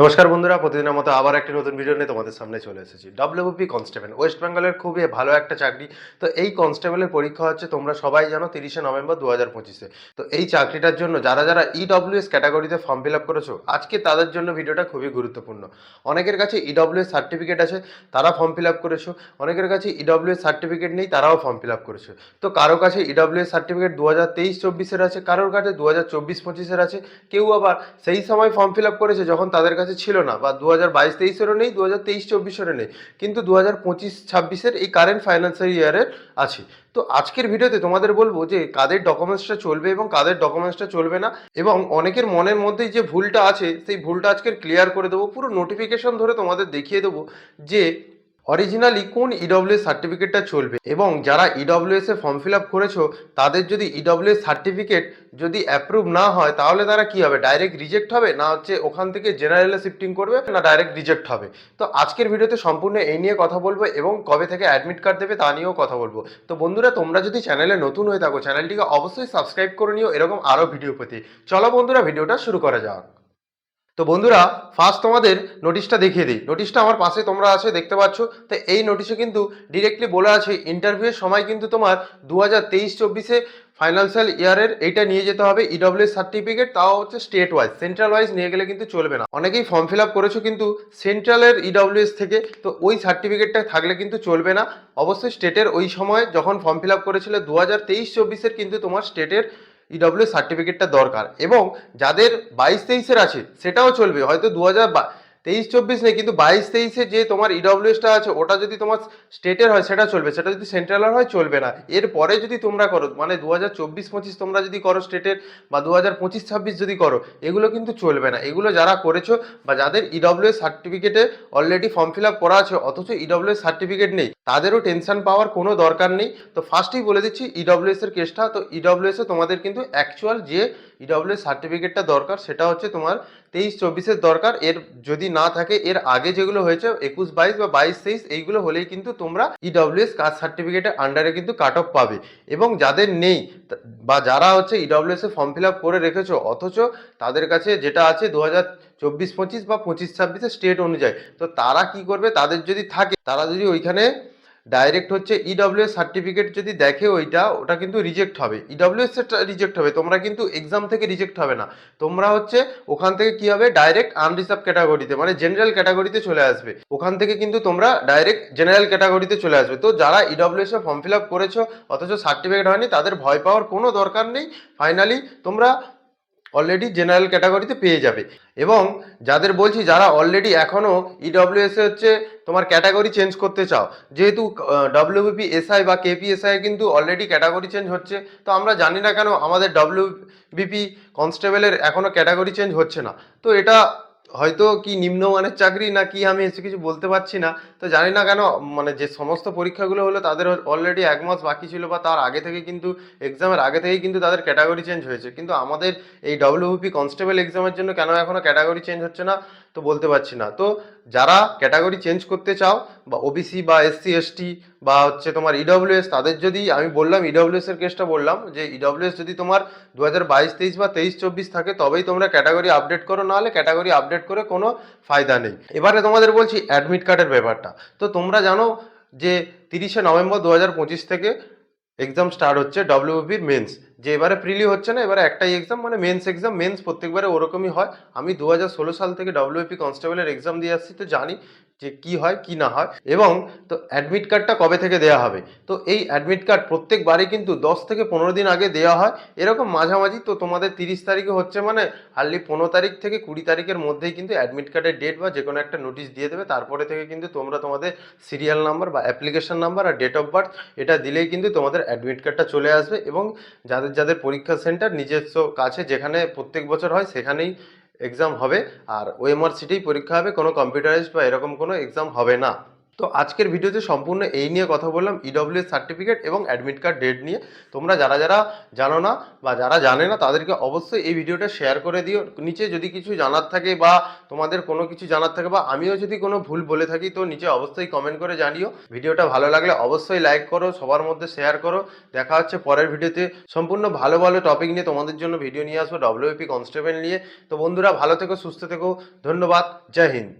নমস্কার বন্ধুরা, প্রতিদিনের মতো আবার একটি নতুন ভিডিও নিয়ে তোমাদের সামনে চলে এসেছি। ডাব্লিউপি কনস্টেবল ওয়েস্ট বেঙ্গলের খুবই ভালো একটা চাকরি। তো এই কনস্টেবলের পরীক্ষা হচ্ছে, তোমরা সবাই জানো, তিরিশে নভেম্বর দু হাজার পঁচিশে। তো এই চাকরিটার জন্য যারা যারা E ইডব্লিউএস ক্যাটাগরিতে ফর্ম ফিল আপ করেছ, আজকে তাদের জন্য ভিডিওটা খুবই গুরুত্বপূর্ণ। অনেকের কাছে E ইডব্লিউএস সার্টিফিকেট আছে, তারা ফর্ম ফিল আপ করেছ। অনেকের কাছে E ইডব্লিউএস সার্টিফিকেট নেই, তারাও ফর্ম ফিল আপ করেছ। তো কারও কাছে E ইডব্লিউএস সার্টিফিকেট দু হাজার তেইশ চব্বিশের আছে, কারোর কাছে দু হাজার চব্বিশ পঁচিশের আছে, কেউ আবার সেই সময় ফর্ম ফিল আপ করেছে, যখন তাদের কাছে ছিল না বা দু হাজার বাইশ তেইশেরও নেই দু হাজার তেইশ চব্বিশেরও নেই, কিন্তু দু হাজার পঁচিশ ছাব্বিশের এই কারেন্ট ফাইন্যান্সিয়াল ইয়ারের আছে। তো আজকের ভিডিওতে তোমাদের বলব যে কাদের ডকুমেন্টসটা চলবে এবং কাদের ডকুমেন্টসটা চলবে না, এবং অনেকের মনের মধ্যে যে ভুলটা আছে, সেই ভুলটা আজকের ক্লিয়ার করে দেবো, পুরো নোটিফিকেশন ধরে তোমাদের দেখিয়ে দেবো যে অরিজিনালি কোন E ইডব্লিউএস সার্টিফিকেটটা চলবে? এবং যারা E ইডব্লিউএস এ ফর্ম ফিল আপ করেছ, তাদের যদি E ইডব্লিউএস সার্টিফিকেট যদি অ্যাপ্রুভ না হয়, তাহলে তারা কি হবে? ডাইরেক্ট রিজেক্ট হবে? না হচ্ছে ওখান থেকে জেনারেলে শিফটিং করবে? না ডাইরেক্ট রিজেক্ট হবে? তো আজকের ভিডিওতে সম্পূর্ণ এই নিয়ে কথা বলব এবং কবে থেকে অ্যাডমিট কার্ড দেবে তা নিয়েও কথা বলব। তো বন্ধুরা, তোমরা যদি চ্যানেলে নতুন হয়ে থাকো চ্যানেলটিকে অবশ্যই সাবস্ক্রাইব করে নিও। এরকম আরও ভিডিও পেতে। চলো বন্ধুরা ভিডিওটা শুরু করা যাক। তো বন্ধুরা ফার্স্ট তোমাদের নোটিশটা দেখিয়ে দিই। নোটিশটা আমার পাশে তোমরা আছে, দেখতে পাচ্ছ? তো এই নোটিশে কিন্তু ডিরেক্টলি বলা আছে ইন্টারভিউয়ের সময় কিন্তু তোমার দু হাজার তেইশ চব্বিশে ফাইন্যান্সিয়াল ইয়ারের এইটা নিয়ে যেতে হবে ইডব্লিউ সার্টিফিকেট তাও হচ্ছে স্টেট ওয়াইজ সেন্ট্রাল ওয়াইজ নিয়ে গেলে কিন্তু চলবে না। অনেকেই ফর্ম ফিল আপ করেছ কিন্তু সেন্ট্রালের ইডব্লিউএস থেকে, তো ওই সার্টিফিকেটটা থাকলে কিন্তু চলবে না। অবশ্যই স্টেটের ওই সময় যখন ফর্ম ফিল আপ করেছিলে দু হাজার তেইশ চব্বিশের কিন্তু তোমার স্টেটের ইডব্লিউ সার্টিফিকেটটা দরকার। এবং যাদের বাইশ তেইশের আছে সেটাও চলবে। হয়তো দু হাজার তেইশ চব্বিশ নেই, কিন্তু বাইশ তেইশে যে তোমার ইডব্লিউএসটা আছে, ওটা যদি তোমার স্টেটের হয়, সেটা চলবে। সেটা যদি সেন্ট্রালের হয়, চলবে না। এরপরে যদি তোমরা করো মানে দু হাজার চব্বিশ পঁচিশ তোমরা যদি করো স্টেটের, বা দু হাজার পঁচিশ ছাব্বিশ যদি করো, এগুলো কিন্তু চলবে না। এগুলো যারা করেছ, বা যাদের ইডব্লিউএস সার্টিফিকেটে অলরেডি ফর্ম ফিল আপ করা আছে, অথচ ইডব্লিউএস সার্টিফিকেট নেই, তাদেরও টেনশন পাওয়ার কোনো দরকার নেই। তো ফার্স্টেই বলে দিচ্ছি ইডব্লিউএস এর কেসটা তো ইডব্লিউএস এ তোমাদের কিন্তু অ্যাকচুয়াল যে ইডব্লিউএস সার্টিফিকেটটা দরকার, সেটা হচ্ছে তোমার তেইশ চব্বিশের দরকার। এর যদি না থাকে, এর আগে যেগুলো হয়েছে একুশ বাইশ বা বাইশ তেইশ এইগুলো হলেই কিন্তু তোমরা ইডব্লিউএস কাস্ট সার্টিফিকেটের আন্ডারে কিন্তু কাট অফ পাবে। এবং যাদের নেই বা যারা হচ্ছে ইডব্লিউএস এ ফর্ম ফিল আপ করে রেখেছো, অথচ তাদের কাছে যেটা আছে দু হাজার চব্বিশ পঁচিশ বা পঁচিশ ছাব্বিশে স্টেট অনুযায়ী, তো তারা কি করবে? তাদের যদি থাকে, তারা যদি ওইখানে ডাইরেক্ট হচ্ছে ইডব্লিউএস সার্টিফিকেট যদি দেখে ওইটা, ওটা কিন্তু রিজেক্ট হবে। ইডব্লিউএস রিজেক্ট হবে। তোমরা কিন্তু এক্সাম থেকে রিজেক্ট হবে না। তোমরা হচ্ছে ওখান থেকে কি হবে? ডাইরেক্ট আনরিজার্ভ ক্যাটাগরিতে মানে জেনারেল ক্যাটাগরিতে চলে আসবে। ওখান থেকে কিন্তু তোমরা ডাইরেক্ট জেনারেল ক্যাটাগরিতে চলে আসবে। তো যারা ইডব্লিউএস এ ফর্ম ফিল আপ করেছ, অথচ সার্টিফিকেট হয়নি, তাদের ভয় পাওয়ার কোনো দরকার নেই। ফাইনালি তোমরা অলরেডি জেনারেল ক্যাটাগরিতে পেয়ে যাবে। এবং যাদের বলছি যারা অলরেডি এখনও ইডব্লিউএসএ হচ্ছে তোমার ক্যাটাগরি চেঞ্জ করতে চাও, যেহেতু ডব্লিউপি এসআই বা কেপিএসআই কিন্তু অলরেডি ক্যাটাগরি চেঞ্জ হচ্ছে, তো আমরা জানি না কেন আমাদের ডব্লিউবিপি কনস্টেবলের এখনও ক্যাটাগরি চেঞ্জ হচ্ছে না। তো এটা হয়তো কি নিম্নমানের চাকরি না কি আমি এসে কিছু বলতে পারছি না। তো জানি না কেন মানে যে সমস্ত পরীক্ষাগুলো হলো তাদের অলরেডি এক মাস বাকি ছিল বা তার আগে থেকে কিন্তু এক্সামের আগে থেকেই কিন্তু তাদের ক্যাটাগরি চেঞ্জ হয়েছে। কিন্তু আমাদের এই ডব্লিউপি কনস্টেবল এক্সামের জন্য কেন এখনও ক্যাটাগরি চেঞ্জ হচ্ছে না, তো বলতে পারছি না। তো যারা ক্যাটাগরি চেঞ্জ করতে চাও, বা ওবিসি বা এসসি এসটি বা হচ্ছে তোমার ইডব্লিউএস তাদের যদি, আমি বললাম ইডব্লিউএস এর কেসটা বললাম, যে ইডব্লিউএস যদি তোমার দু হাজার বাইশ, তেইশ বা তেইশ, চব্বিশ থাকে, তবেই তোমরা ক্যাটাগরি আপডেট করো নাহলে ক্যাটাগরি আপডেট করে কোনো ফায়দা নেই। এবারে তোমাদের বলছি অ্যাডমিট কার্ডের ব্যাপারটা। তো তোমরা জানো যে তিরিশে নভেম্বর দু হাজার পঁচিশ থেকে এক্সাম স্টার্ট হচ্ছে ডব্লিউবির মেন্স যে এবারে প্রিলি হচ্ছে না, এবারে একটাই এক্সাম মানে মেন্স এক্সাম মেন্স প্রত্যেকবারে ওরকমই হয়। আমি দু হাজার ষোলো সাল থেকে ডব্লিউপি কনস্টেবলের এক্সাম দিয়ে আসছি, তো জানি যে কি হয়, কি না হয়। এবং তো অ্যাডমিট কার্ডটা কবে থেকে দেওয়া হবে? তো এই অ্যাডমিট কার্ড প্রত্যেকবারই কিন্তু দশ থেকে পনেরো দিন আগে দেওয়া হয়। এরকম মাঝামাঝি, তো তোমাদের তিরিশ তারিখে হচ্ছে মানে হার্ডলি পনেরো তারিখ থেকে কুড়ি তারিখের মধ্যেই কিন্তু অ্যাডমিট কার্ডের ডেট বা যে কোনো একটা নোটিশ দিয়ে দেবে। তারপরে থেকে কিন্তু তোমরা তোমাদের সিরিয়াল নাম্বার বা অ্যাপ্লিকেশন নাম্বার আর ডেট অফ বার্থ এটা দিলেই কিন্তু তোমাদের অ্যাডমিট কার্ডটা চলে আসবে। এবং যাদের যাদের যাদের পরীক্ষা সেন্টার নিজস্ব কাছে যেখানে প্রত্যেক বছর হয় সেখানেই এক্সাম হবে। আর ওএমআর সিটেই পরীক্ষা হবে, কোনো কম্পিউটারাইজড বা এরকম কোনো এক্সাম হবে না। তো আজকের ভিডিওতে সম্পূর্ণ এই নিয়ে কথা বললাম ইডব্লিউ সার্টিফিকেট এবং অ্যাডমিট কার্ড ডেট নিয়ে। তোমরা যারা যারা জানো না বা যারা জানে না, তাদেরকে অবশ্যই এই ভিডিওটা শেয়ার করে দিও। নিচে যদি কিছু জানার থাকে বা তোমাদের কোনো কিছু জানার থাকে বা আমিও যদি কোনো ভুল বলে থাকি, তো নিচে অবশ্যই কমেন্ট করে জানিও। ভিডিওটা ভালো লাগলে অবশ্যই লাইক করো, সবার মধ্যে শেয়ার করো। দেখা হচ্ছে পরের ভিডিওতে। সম্পূর্ণ ভালো ভালো টপিক নিয়ে তোমাদের জন্য ভিডিও নিয়ে আসব ডব্লিউপি কনস্টেবল নিয়ে। তো বন্ধুরা, ভালো থেকো, সুস্থ থেকো। ধন্যবাদ। জয় হিন্দ।